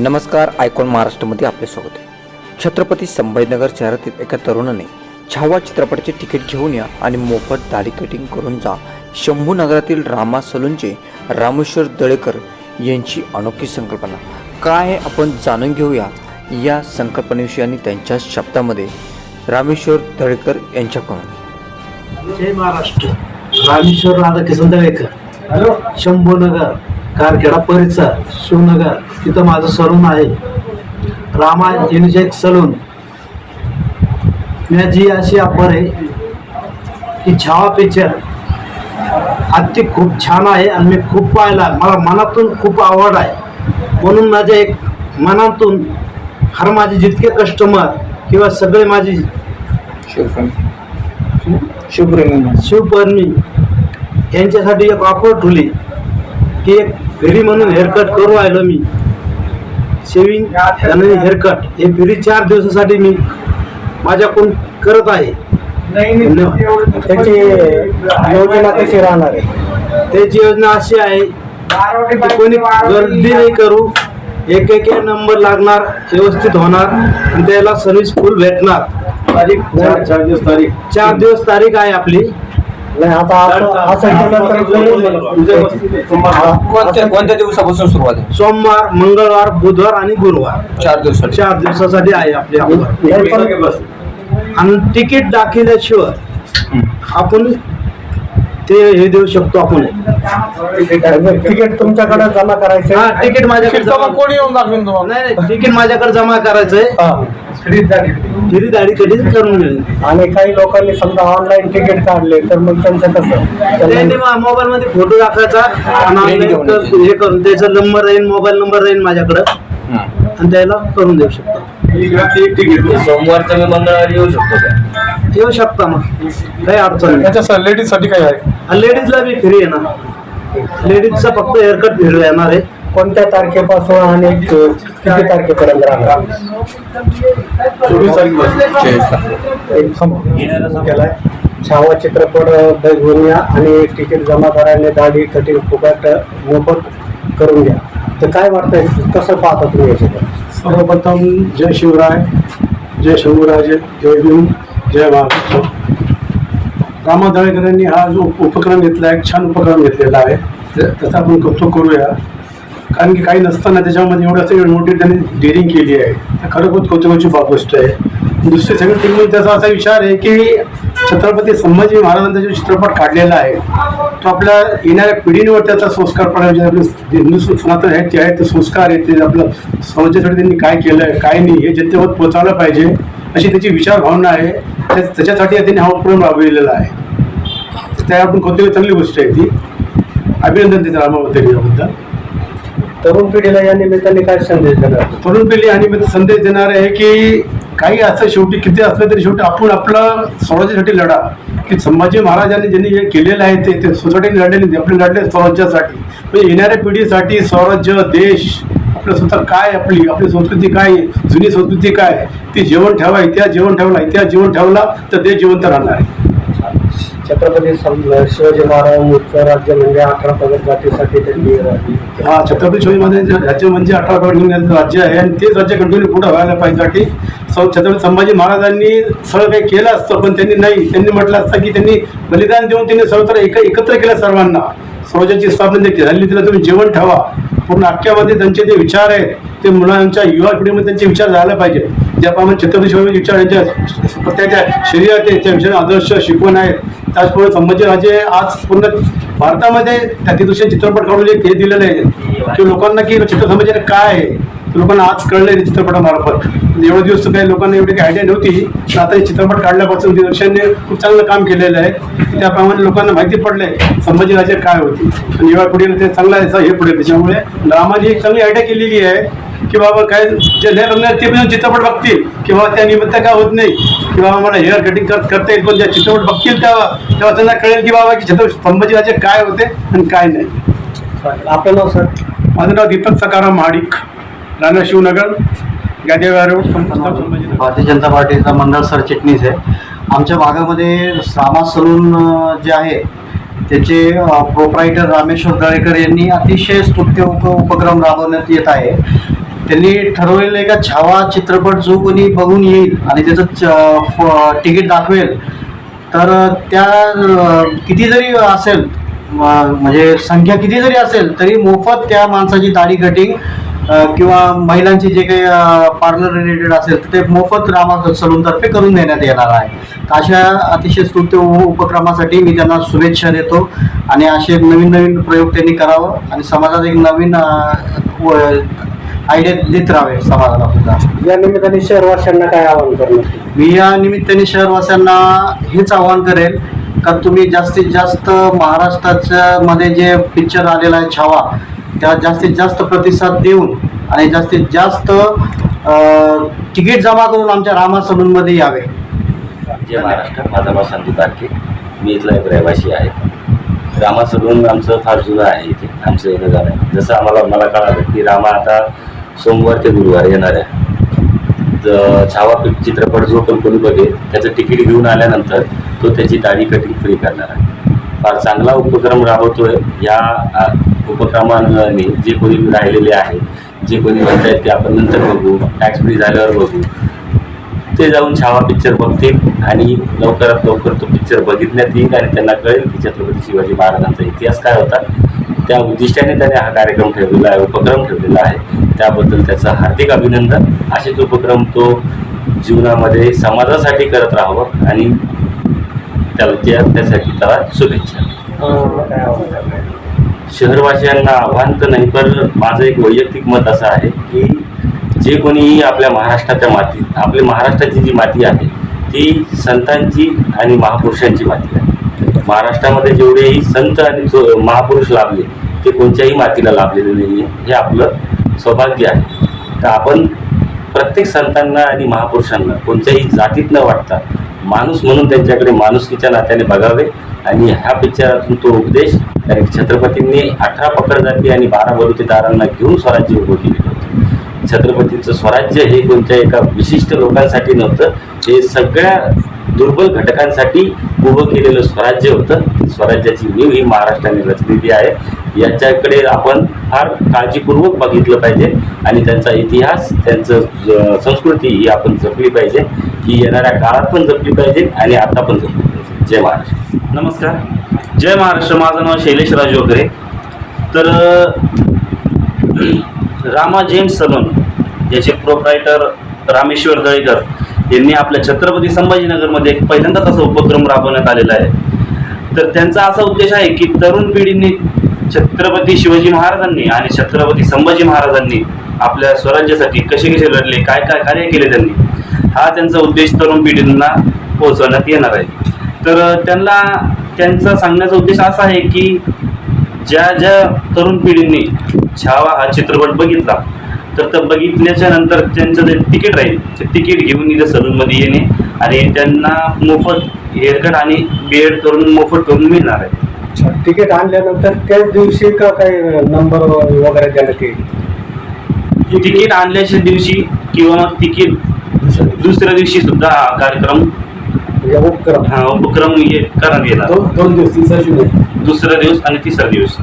नमस्कार आयकॉन महाराष्ट्रामध्ये आपले स्वागत आहे. छत्रपती संभाजीनगर शहरातील एका तरुणाने छावा चित्रपटाचे तिकीट घेऊन या आणि मोफत दाढी कटिंग करून जा शंभू नगरातील रामा सलूनचे रामेश्वर दळेकर यांची अनोखी संकल्पना. काय आहे आपण जाणून घेऊया या संकल्पनेविषयी आणि त्यांच्या शब्दामध्ये रामेश्वर दळेकर यांच्याकडून. जय महाराष्ट्र. रामेश्वर राधाकिशन दळेकर. शंभूनगर कारखेडा परिसर शिवनगर तिथं माझं सलून आहे. रामा युनिसेक सलून माझी अशी ऑफर आहे की छावा पिक्चर अति खूप छान आहे आणि मी खूप पाहिला. मला मनातून खूप आवड आहे. म्हणून माझ्या एक मनातून हर माझे जितके कस्टमर किंवा सगळे माझे शिवपर्णी यांच्यासाठी एक ऑफर ठेवली की एक फ्री म्हणून हेअरकट करू राहिलो मी. शेविंग आणि हेअरकट हे फ्री चार दिवसासाठी मी माझ्याकडून करत आहे. त्याची योजना कशी राहणार आहे. त्याची योजना अशी आहे की कोणी गर्दी नाही करू एक एक नंबर लागणार व्यवस्थित होणार आणि त्याला सर्व्हिस फुल भेटणार. तारीख चार चार दिवस तारीख. चार दिवस तारीख आहे आपली. नाही आता असं- असं केलं तर जमून कोणत्या कोणत्या दिवसापासून सुरुवात आहे सोमवार मंगळवार बुधवार आणि गुरुवार चार दिवसासाठी चार दिवसासाठी आहे आपली. हे पण- आणि तिकीट दाखवल्याशिवाय आपण ते हे देऊ शकतो आपण तिकीट तुमच्याकडे जमा करायचं हा तिकीट माझ्याकडे जमा कोणी येऊन दाखवेन तुम्हाला नाही नाही तिकीट माझ्याकडे जमा करायचंय दाढी कधी करून मिळेल आणि काही लोकांनी समजा ऑनलाईन तिकीट काढले तर मग त्यांचं कसं? त्यांनी मोबाईल मध्ये फोटो आणि online कर- हे करून त्याचा नंबर राहील मोबाईल नंबर राहील माझ्याकडं. आणि त्याला करून देऊ शकतो. सोमवारचं मी मंगळवारी येऊ शकतो का? येऊ शकता मग. काही अडचण नाही. त्याच्या लेडीजसाठी काय आहे? लेडीजला बी फ्री आहे ना. लेडीजचा फक्त हेअरकट फ्री येणार आहे. कोणत्या तारखेपासून आणि किती तारखेपर्यंत राहणार? एक सम- केलाय. छावा चित्रपट बघून या आणि तिकीट जमा करायला दाढी कटिंग फुकट मोफत करून घ्या तर काय वाटतंय? कसं पाहता तुम्ही याच्याकडे? सर्वप्रथम जय शिवराय जय शंभूराजे जय भीम जय महाराष्ट्र रामा दळेकरांनी हा जो उपक्रम घेतला आहे छान उपक्रम घेतलेला आहे. त्या- त्याचा आपण कौतुक करूया. कारण की काही नसताना त्याच्यामध्ये एवढं असं मोठी त्यांनी डेअरिंग केली आहे. तर खरं खूप कौतुकाची बाब गोष्ट आहे. दुसरी सगळी टीम त्याचा असा विचार आहे की छत्रपती संभाजी महाराजांचा जो चित्रपट काढलेला आहे तो आपल्या येणाऱ्या पिढींवर त्याचा संस्कार पडायला जे आपले हिंदू सनातन आहेत ते आहेत ते संस्कार आहेत ते आपलं समाजासाठी त्यांनी काय केलं आहे काय नाही हे जनतेवर पोहोचवलं पाहिजे अशी त्याची विचार भावना आहे. त्या- त्याच्यासाठी त्यांनी हा उपक्रम राबविलेला आहे. त्या आपण कौतुक चांगली गोष्ट आहे ती अभिनंदन त्याच्या रामाबद्दल याबद्दल तरुण पिढीला या निमित्ताने काय संदेश देणार? तरुण पिढी आणि मी संदेश देणार आहे की काही असं शेवटी किती असलं तरी शेवटी आपण आपला स्वराज्यासाठी लढा की संभाजी महाराजांनी ज्यांनी हे केलेलं आहे ते ते लढले नाही आपले लढले स्वराज्यासाठी. म्हणजे येणाऱ्या पिढीसाठी स्वराज्य देश आपलं स्वतः काय आपली? आपली संस्कृती काय आहे, जुनी संस्कृती काय ती जेवण ठेवा इतिहास जेवण ठेवला इतिहास जेवण ठेवला तर देश जिवंत राहणार आहे. छत्रपती सं- शिवाजी महाराजांचं राज्य म्हणजे अठरा पगड जातीसाठी त्यांनी हा छत्रपती शिवाजी महाराज राज्य म्हणजे अठरा पगड घेऊन राज्य आहे. आणि तेच राज्य कंटिन्यू पुढे व्हायला पाहिजे छत्रपती संभाजी महाराजांनी सगळं काही केलं असतं पण त्यांनी नाही. त्यांनी म्हटलं असतं की त्यांनी बलिदान देऊन त्यांनी सर्वत्र एक एकत्र केलं सर्वांना. स्वराज्याची स्थापना जे झाली. तिला तुम्ही जेवण ठेवा. पूर्ण अख्ख्यामध्ये त्यांचे जे विचार आहे ते मुलांच्या युवा पिढीमध्ये त्यांचे विचार झाला पाहिजे. ज्याप्रमाणे छत्रपती शिवाजी विचार यांच्या प्रत्येकाच्या शरीरात आहे त्या विचार आदर्श शिकवण आहे त्याचप्रमाणे संभाजीराजे आज पूर्ण भारतामध्ये त्या दिवशी चित्रपट काढून जे हे दिलेलं आहे की लोकांना की चित्र संभाजी काय आहे? लोकांना आज कळलंय ते चित्रपटामार्फत. एवढे दिवस तर काही लोकांना एवढी काही आयडिया नव्हती. पण आता हे चित्रपट काढल्यापासून दिवसांनी खूप चांगलं काम केलेलं आहे. त्याप्रमाणे लोकांना माहिती पडलंय संभाजीराजे काय होती. आणि युवा पिढीला ते चांगलं याचं हे पुढे त्याच्यामुळे रामाने एक चांगली आयडिया केलेली आहे की बाबा काय जे नाही रंगणार ते पण चित्रपट बघतील. की बाबा त्या निमित्त काय होत नाही. की बाबा मला हेअर कटिंग कर करता येईल पण ज्या चित्रपट बघतील तेव्हा तेव्हा त्यांना कळेल की बाबा की छत्रपती संभाजीराजे काय होते आणि काय नाही. आपलं नाव सर माझं नाव दीपक सकाराम महाडिक. राणा शिवनगर गादेवा रोड संभाजीनगर भारतीय जनता पार्टीचा मंडळ सरचिटणीस आहे. आमच्या भागामध्ये सामा सलून जे आहे त्याचे प्रोप्रायटर रामेश्वर दळेकर यांनी अतिशय स्तुत्य उप उपक्रम राबवण्यात येत आहे. त्यांनी ठरवलेलं आहे का छावा चित्रपट जो कोणी बघून येईल आणि त्याचं तिकीट दाखवेल तर त्या किती जरी असेल म्हणजे संख्या किती जरी असेल तरी मोफत त्या माणसाची दाढी कटिंग किंवा महिलांची जे काही पार्लर रिलेटेड असेल तर ते मोफत रामा सलूनतर्फे करून देण्यात येणार आहे. अशा अतिशय स्तुत्य उपक्रमासाठी मी त्यांना शुभेच्छा देतो आणि असे नवीन नवीन प्रयोग त्यांनी करावं आणि समाजात एक नवीन आयडिया देत राहावे समाजाला सुद्धा. या निमित्ताने शहरवासियांना काय आवाहन करणार? मी या निमित्ताने शहरवासियांना हेच आवाहन करेल का तुम्ही जास्तीत जास्त महाराष्ट्राच्या मध्ये जे पिक्चर आलेला आहे छावा त्या जास्तीत जास्त प्रतिसाद देऊन आणि जास्तीत जास्त तिकीट जमा करून आमच्या रामा सलूनमध्ये यावे. जय महाराष्ट्र. माझं नाव संदीप बारके. मी इथला एक रहिवासी आहे. रामा सलून आमचं फार जुनं आहे इथे. आमचं येणं जाणं. आहे. जसं आम्हाला मला कळालं की रामा आता सोमवार ते गुरुवार येणार आहे. तर छावा चित्रपट जो पण कोणी बघेल त्याचं तिकीट घेऊन आल्यानंतर तो त्याची दाढी कटिंग फ्री करणार आहे. फार चांगला उपक्रम राबवतोय. या उपक्रमांनी जे कोणी राहिलेले आहे जे कोणी म्हणतायत ते आपण नंतर बघू टॅक्स फ्री झाल्यावर बघू. ते जाऊन छावा पिक्चर बघतील आणि लवकरात लवकर तो पिक्चर बघितण्यात येईल आणि त्यांना कळेल की छत्रपती शिवाजी महाराजांचा इतिहास काय होता. त्या उद्दिष्टाने त्याने हा कार्यक्रम ठेवलेला आहे उपक्रम ठेवलेला आहे. त्याबद्दल त्याचं हार्दिक अभिनंदन. असेच उपक्रम तो जीवनामध्ये समाजासाठी करत राहावं आणि त्याला त्या त्यासाठी त्याला शुभेच्छा. काय शहरवासियांना आव्हान तर नाही पण माझं एक वैयक्तिक मत असं आहे की जे कोणीही आपल्या महाराष्ट्राच्या मातीत आपली महाराष्ट्राची जी माती आहे ती संतांची आणि महापुरुषांची माती आहे. महाराष्ट्रामध्ये जेवढेही संत आणि महापुरुष लाभले ते कोणत्याही मातीला लाभलेले नाही आहे हे आपलं सौभाग्य आहे. तर आपण प्रत्येक संतांना आणि महापुरुषांना कोणत्याही जातीत न वाटता माणूस म्हणून त्यांच्याकडे माणुसकीच्या नात्याने बघावे आणि ह्या पिक्चरातून तो उपदेश कारण छत्रपतींनी अठरा पकड जाती आणि बारा बलुतेदारांना घेऊन स्वराज्य उभं केलेलं होतं. छत्रपतींचं स्वराज्य हे कोणत्या एका विशिष्ट लोकांसाठी नव्हतं हे सगळ्या दुर्बल घटकांसाठी उभं केलेलं स्वराज्य होतं. स्वराज्याची नीव ही महाराष्ट्राने रचलेली आहे. याच्याकडे आपण फार काळजीपूर्वक बघितलं पाहिजे आणि त्यांचा इतिहास त्यांचं संस्कृती ही आपण जपली पाहिजे ही येणाऱ्या काळात पण जपली पाहिजे आणि आता पण जपली जय महाराष्ट्र नमस्कार. जय महाराष्ट्र. माझं नाव शैलेश राज वगैरे तर रामा जेम्स सलून याचे प्रोप्रायटर रामेश्वर दळेकर यांनी आपल्या छत्रपती संभाजीनगरमध्ये एक पहिल्यांदाच असा उपक्रम राबवण्यात आलेला आहे. तर त्यांचा असा उद्देश आहे की तरुण पिढींनी छत्रपती शिवाजी महाराजांनी आणि छत्रपती संभाजी महाराजांनी आपल्या स्वराज्यासाठी कसे कसे लढले काय काय कार्य केले त्यांनी हा त्यांचा उद्देश तरुण पिढींना पोहोचवण्यात येणार आहे. तर त्यांना त्यांचा सांगण्याचा उद्देश असा आहे की ज्या ज्या तरुण पिढींनी छावा हा चित्रपट बघितला तर ते बघितल्याच्या नंतर त्यांचं जे तिकीट राहील ते तिकीट घेऊन इथं सलूनमध्ये येणे आणि त्यांना मोफत हेअरकट आणि बिएड करून मोफत करून मिळणार आहे. तिकीट आणल्यानंतर त्याच दिवशी का काही नंबर वगैरे देण्यात येईल तिकीट आणल्याच्या दिवशी किंवा मग तिकीट दुसऱ्या दिवशी सुद्धा हा कार्यक्रम म्हणजे उपक्रम हा उपक्रम हे करण्यात येणार दोन दोन दिवस तिसरा शून्य दुसरा दिवस आणि तिसरा दिवस.